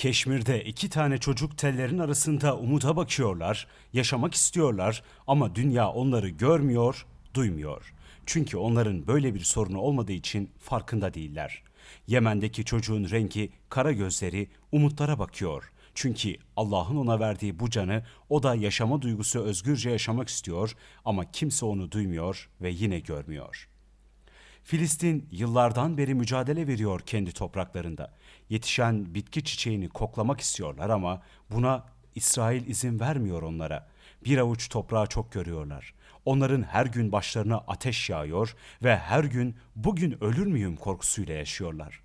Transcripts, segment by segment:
Keşmir'de iki tane çocuk tellerin arasında umuda bakıyorlar, yaşamak istiyorlar ama dünya onları görmüyor, duymuyor. Çünkü onların böyle bir sorunu olmadığı için farkında değiller. Yemen'deki çocuğun rengi, kara gözleri umutlara bakıyor. Çünkü Allah'ın ona verdiği bu canı o da yaşama duygusu özgürce yaşamak istiyor ama kimse onu duymuyor ve yine görmüyor. Filistin yıllardan beri mücadele veriyor kendi topraklarında. Yetişen bitki çiçeğini koklamak istiyorlar ama buna İsrail izin vermiyor onlara. Bir avuç toprağı çok görüyorlar. Onların her gün başlarına ateş yağıyor ve her gün bugün ölür müyüm korkusuyla yaşıyorlar.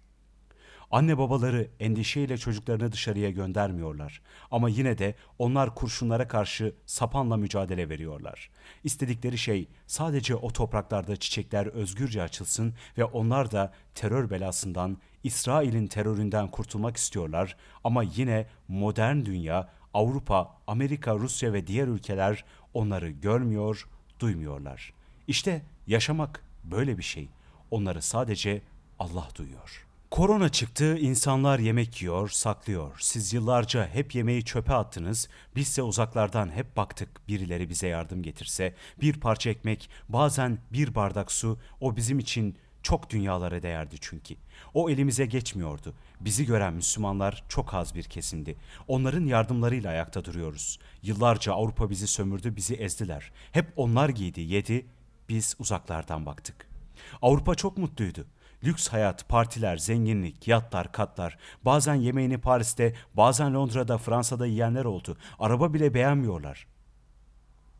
Anne babaları endişeyle çocuklarını dışarıya göndermiyorlar. Ama yine de onlar kurşunlara karşı sapanla mücadele veriyorlar. İstedikleri şey sadece o topraklarda çiçekler özgürce açılsın ve onlar da terör belasından, İsrail'in teröründen kurtulmak istiyorlar. Ama yine modern dünya, Avrupa, Amerika, Rusya ve diğer ülkeler onları görmüyor, duymuyorlar. İşte yaşamak böyle bir şey. Onları sadece Allah duyuyor. Korona çıktı, insanlar yemek yiyor, saklıyor. Siz yıllarca hep yemeği çöpe attınız, bizse uzaklardan hep baktık birileri bize yardım getirse. Bir parça ekmek, bazen bir bardak su, o bizim için çok dünyalara değerdi çünkü. O elimize geçmiyordu. Bizi gören Müslümanlar çok az bir kesimdi. Onların yardımlarıyla ayakta duruyoruz. Yıllarca Avrupa bizi sömürdü, bizi ezdiler. Hep onlar giydi, yedi, biz uzaklardan baktık. Avrupa çok mutluydu. Lüks hayat, partiler, zenginlik, yatlar, katlar. Bazen yemeğini Paris'te, bazen Londra'da, Fransa'da yiyenler oldu. Araba bile beğenmiyorlar.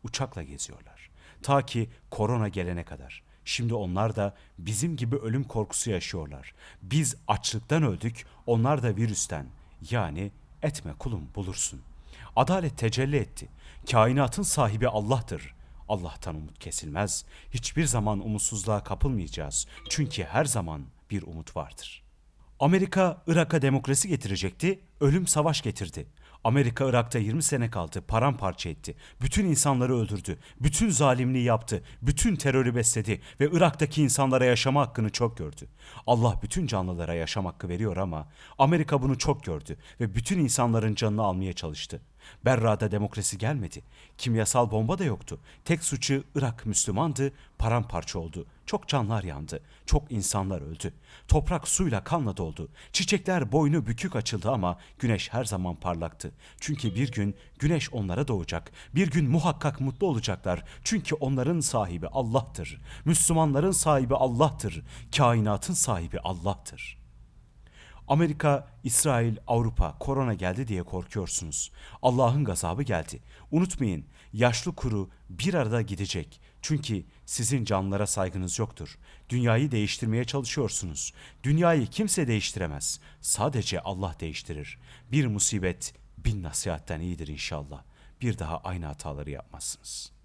Uçakla geziyorlar. Ta ki korona gelene kadar. Şimdi onlar da bizim gibi ölüm korkusu yaşıyorlar. Biz açlıktan öldük, onlar da virüsten. Yani etme kulum bulursun. Adalet tecelli etti. Kainatın sahibi Allah'tır. Allah'tan umut kesilmez. Hiçbir zaman umutsuzluğa kapılmayacağız. Çünkü her zaman bir umut vardır. Amerika Irak'a demokrasi getirecekti, ölüm savaş getirdi. Amerika Irak'ta 20 sene kaldı, paramparça etti. Bütün insanları öldürdü, bütün zalimliği yaptı, bütün terörü besledi ve Irak'taki insanlara yaşama hakkını çok gördü. Allah bütün canlılara yaşam hakkı veriyor ama Amerika bunu çok gördü ve bütün insanların canını almaya çalıştı. Berra'da demokrasi gelmedi. Kimyasal bomba da yoktu. Tek suçu Irak Müslümandı, paramparça oldu. Çok canlar yandı. Çok insanlar öldü. Toprak suyla kanla doldu. Çiçekler boynu bükük açıldı ama güneş her zaman parlaktı. Çünkü bir gün güneş onlara doğacak. Bir gün muhakkak mutlu olacaklar. Çünkü onların sahibi Allah'tır. Müslümanların sahibi Allah'tır. Kainatın sahibi Allah'tır. Amerika, İsrail, Avrupa korona geldi diye korkuyorsunuz. Allah'ın gazabı geldi. Unutmayın, yaşlı kuru bir arada gidecek. Çünkü sizin canlılara saygınız yoktur. Dünyayı değiştirmeye çalışıyorsunuz. Dünyayı kimse değiştiremez. Sadece Allah değiştirir. Bir musibet bin nasihatten iyidir inşallah. Bir daha aynı hataları yapmazsınız.''